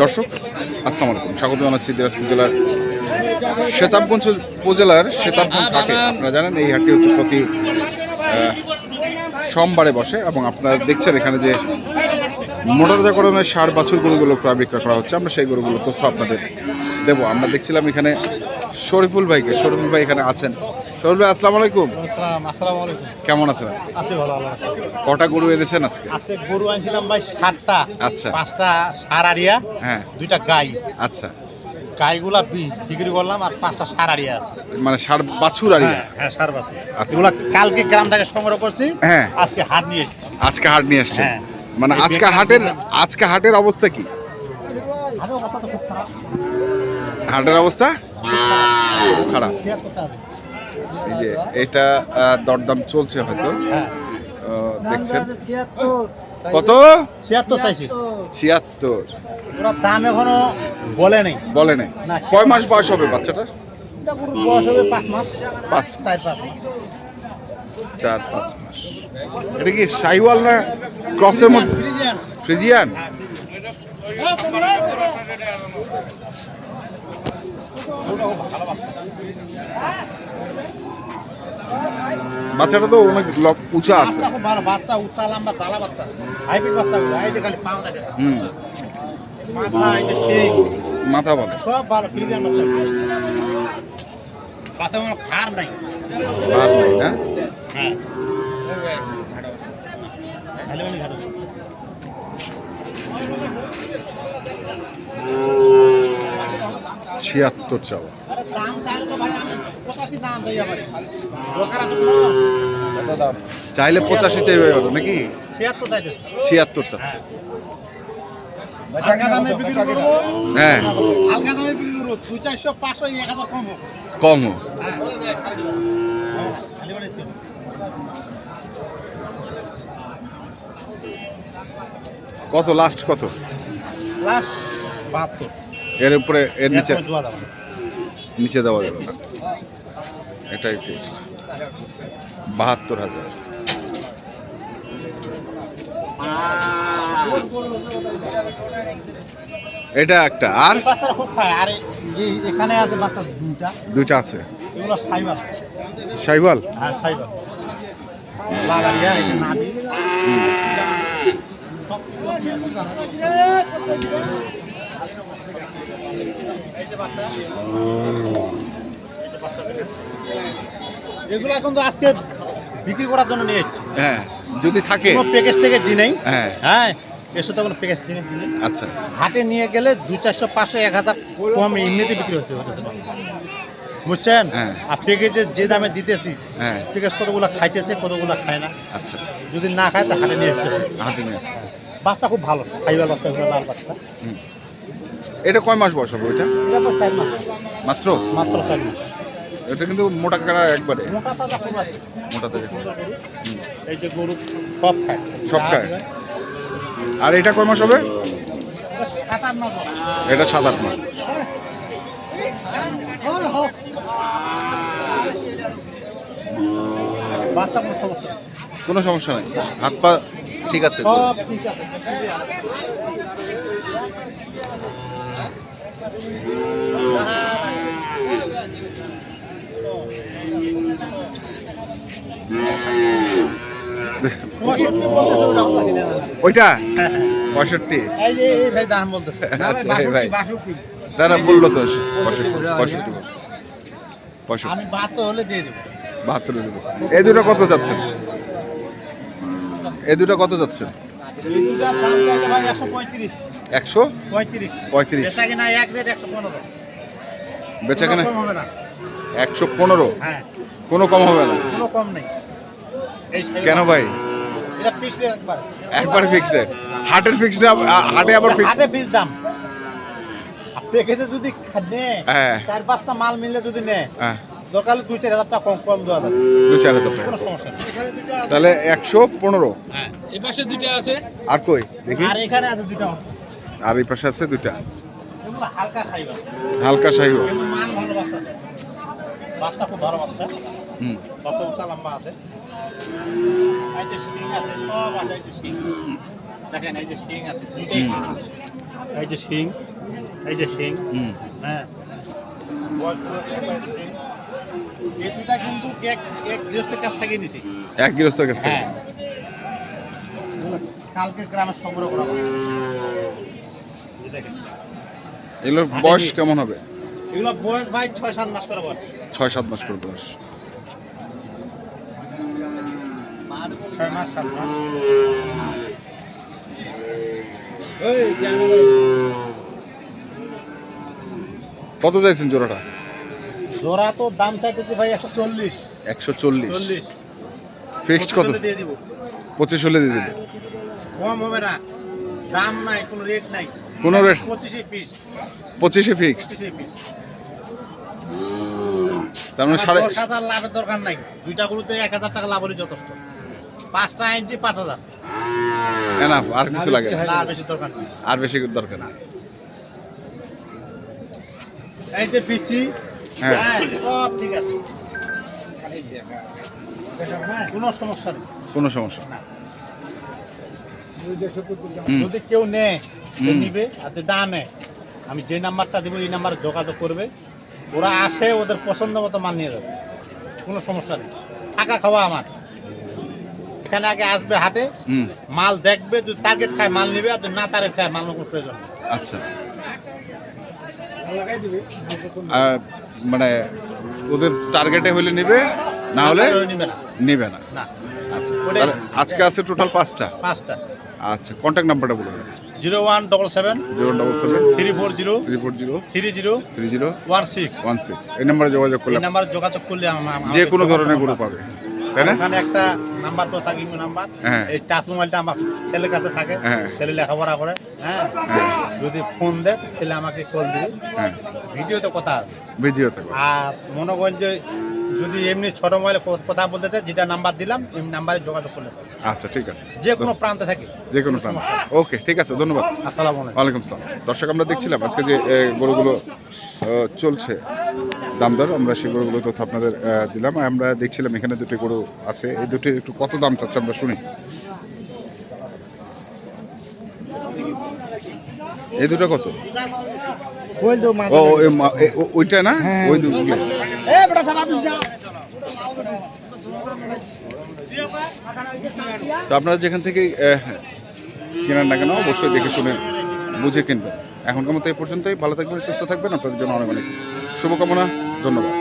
দর্শক আসসালাম আলাইকুম স্বাগত জানাচ্ছি দিনাজপুর জেলার শেতাবগঞ্জ উপজেলার শেতাবগঞ্জ হাটে। আপনারা জানেন, এই হাটটি হচ্ছে প্রতি সোমবারে বসে এবং আপনারা দেখছেন এখানে যে মোটাতাজাকরণের সার বাছুর গরুগুলো ক্রয় বিক্রয় করা হচ্ছে। আমরা সেই গরুগুলোর তথ্য আপনাদের দেব। আমরা দেখছিলাম এখানে শরীফুল ভাইকে, শরীফুল ভাই এখানে আছেন। শরীফুল ভাই আসসালামু আলাইকুম। আসসালাম আসসালামু আলাইকুম। কেমন আছেন আছি ভালো আছে কটা গরু এনেছেন আজকে? আছে গরু আনছিলাম ভাই সাতটা। আচ্ছা। পাঁচটা সার আড়িয়া হ্যাঁ। দুইটা গাই। আচ্ছা। গাইগুলা বিক্রি করলাম আর পাঁচটা সার আড়িয়া আছে। মানে সার বাছুর আর হ্যাঁ হ্যাঁ সার আছে আচ্ছা। এগুলা কালকে গ্রাম থেকে সংগ্রহ করছি হ্যাঁ। আজকে হাট নিয়ে এসেছি। আজকে হাট নিয়ে আসছেন হ্যাঁ। মানে আজকে হাটের। আজকে হাটের অবস্থা কি? হাটের অবস্থা খারাপ। এই যে এটা দরদাম চলছে হয়তো। হ্যাঁ। দেখছেন। কত? ছিয়াত্তর চাইছি। ছিয়াত্তর। দাম এখনও বলে নেই। বলে নাই। কয় মাস বয়স হবে বাচ্চাটার? বয়স হবে পাঁচ মাস। পাঁচ চার পাঁচ মাস। চার পাঁচ মাস। এটা কি সাইওয়াল না ক্রসের মধ্যে? ফ্রিজিয়ান। বাচ্চাটা তো অনেক লক- উঁচা আছে। বাচ্চা খুব ভালো বাচ্চা উচ্চা লম্বা চালা বাচ্চা। হাইব্রিড বাচ্চা এই যে খালি পাও দেখে। হুম। মাথা এই যে মাথা বলে। সব ভালো ফ্রিজিয়ান বাচ্চা। বাচ্চা কোনো খার নাই। আর নাই না? হ্যাঁ। ছিয়াত্তর চাওয়া। চাইলে পঁচাশি চাইবে নাকি? ছিয়াত্তর চাচ্ছে। হ্যাঁ। কম হোক। কত লাস্ট কত? বাহাত্তর। এর উপরে এর নিচে। নিচে দেওয়া যাবে না। এটাই ফিক্সড বাহাত্তর হাজার। এটা একটা। আর? এখানে আছে বাচ্চা দুইটা। দুইটা আছে। এগুলো সাইবার সাইবাল? হ্যাঁ এগুলো এখন তো আজকে বিক্রি করার জন্য নিয়ে এসেছি। হ্যাঁ যদি থাকে। কোনো প্যাকেজ থেকে দিই নেই। হ্যাঁ। হ্যাঁ এসব তো কোনো প্যাকেজ দিই নেই। আচ্ছা। হাটে নিয়ে গেলে দুই চারশো পাঁচশো এক হাজার কম এমনিতে বিক্রি হতে হতেছে বুঝছেন? হ্যাঁ। আর প্যাকেজে যে দামে দিতেছি হ্যাঁ। প্যাকেজ কতগুলো খাইতেছে কতগুলো খায় না। আচ্ছা। যদি না খায় তো হাটে নিয়ে আসতেছে। হাঁটি নিয়ে আসতেছে। বাচ্চা খুব ভালো খাইবার বাচ্চা লাল বাচ্চা। এটা কয় মাস বয়স হবে ওইটা? এটা মাত্র? মাত্র চার মাস। এটা কিন্তু মোটা কাড়া একবারে। মোটা তাজা এই যে গরু সব খায়। সব খায়? আর এটা কয় মাস হবে। এটা সাত আট মাস। কোনো সমস্যা নেই। হাত পা ঠিক আছে। ওইটা? পঁয়ষট্টি। আচ্ছা, এই বলল তো পঁয়ষট্টি পঁয়ষট্টি বাহাত্তর দেবো। এই দুটো কত যাচ্ছেন? এই দুটো কত যাচ্ছেন? একশো? পঁয়ত্রিশ। পঁয়ত্রিশ। বেচা কিনা একশো পনেরো। কেনা হবে না। একশো পনেরো? হ্যাঁ। কোনো কম হবে না? কোনো কম নেই। কেন ভাই? পিস একবার। একবার ফিক্সড রেট হাটের ফিক্সড হাটে আবার ফিক্সড হাটে পিস দাম। আর প্যাকেজে যদি নেয় হ্যাঁ। চার পাঁচটা মাল মিললে যদি নেয় হ্যাঁ। দরকার হলে দুই চার হাজার টাকা কম কম দেওয়া যাবে। দু চার হাজার টাকা। কোনো সমস্যা নেই। তাহলে একশো পনেরো। হ্যাঁ এই পাশে দুইটা আছে। আর কই? দেখি। আর এখানে আছে দুইটা। আর এই পাশে আছে দুইটা। হালকা সাইব বাচ্চা বাচ্চা খুব ভালো বাচ্চা। হুম। বাচ্চা উঁচা লম্বা আছে। এই যে শিং আছে সব আছে এই যে শিং। দেখেন এই যে শিং আছে দুইটাই শিং আছে। এই যে শিং এই যে শিং। হুম। হ্যাঁ। এই দুটা কিন্তু এক এক গৃহস্থের কাছ থেকে নিছি। এক গৃহস্থের কাছ থেকে। হ্যাঁ। কালকে গ্রামে সংগ্রহ করা। এগুলোর বয়স কেমন হবে? এগুলো বয়স ভাই ছয় সাত মাস করে বয়স। ছয় সাত মাস করে বয়স। ছয় মাস সাত মাস। কত চাইছেন জোড়াটা? জোড়া তো দাম চাইতেছি ভাই একশো চল্লিশ। একশো চল্লিশ। চল্লিশ। ফিক্সড কত? পঁচিশ হলে দিয়ে দিব। পঁচিশ হলে দিয়ে দেবে। কম হবে না। দাম নাই কোনো রেট নাই। কোনো rate? পঁচিশে পিস পঁচিশে পিস তার মানে সাড়ে দশ হাজার লাভের দরকার নাই। দুইটা গরুতে এক হাজার টাকা লাভ হলে যথেষ্ট। পাঁচটা ইঞ্চি পাঁচ হাজার। এনাফ আর কিছু লাগে না। না আর বেশি দরকার নেই। আর বেশি দরকার নেই। এই যে পিসি হ্যাঁ। হ্যাঁ সব ঠিক আছে। কোনো সমস্যা নেই। কোনো সমস্যা। হুম। যদি কেউ নেয় নিবে আর না নেয় আমি যে নাম্বারটা দেবো এই নাম্বারে যোগাযোগ করবে। ওরা আসে ওদের পছন্দ মতো মাল নিয়ে যাবে। কোনো সমস্যা নেই। থাকা খাওয়া আমার। এখানে আগে আসবে হাটে মাল দেখবে যদি টার্গেট খায় মাল নিবে আর না টার্গেট খায় মাল কোনো প্রয়োজন আচ্ছা। আর মানে ওদের টার্গেটে হলে নিবে না হলে নিবে না। নিবে না। না। আচ্ছা। আজকে আছে টোটাল পাঁচটা। পাঁচটা। আচ্ছা কন্ট্যাক্ট নাম্বারটা বলে দেন। Zero one double seven zero double seven three four zero three four zero three zero three zero one six. One six. এই নাম্বারে যোগাযোগ করলে এই নাম্বারে যোগাযোগ করলে যে কোনো ধরনের গরু পাবে। তাই না? ওখানে একটা নাম্বার তো থাকি নাম্বার। হ্যাঁ। এই টাচ মোবাইলটা আমার ছেলের কাছে থাকে। হ্যাঁ। ছেলে লেখাপড়া করে হ্যাঁ। হ্যাঁ। যদি ফোন দেয় ছেলে আমাকে কল দিবে। হ্যাঁ। ভিডিওতে কথা। ভিডিওতে আর মনে করেন যে যদি এমনি ছোট মোবাইলে কথা বলতে চাই যেটা নাম্বার দিলাম এই নাম্বারে যোগাযোগ করলে আচ্ছা ঠিক আছে। যে কোনো প্রান্তে থাকে। যে কোনো টাইম ওকে ঠিক আছে ধন্যবাদ। আসসালামু আলাইকুম। ওয়ালাইকুম সালাম দর্শক আমরা দেখছিলাম আজকে যে গরুগুলো চলছে। দাম দর আমরা সেই গরুগুলো তথ্য আপনাদের দিলাম। আমরা দেখছিলাম এখানে দুটি গরু আছে। এই দুটি একটু কত দাম চাচ্ছে আমরা শুনি। এই দুটো কত? ও না? ওই মা- এ, বড় তো আপনারা যেখান থেকে কেনার না কেন অবশ্যই দেখে শুনে বুঝে কিনবেন। এখনকার মতো এই পর্যন্তই। ভালো থাকবেন সুস্থ থাকবেন। আপনাদের জন্য অনেক অনেক শুভকামনা। ধন্যবাদ।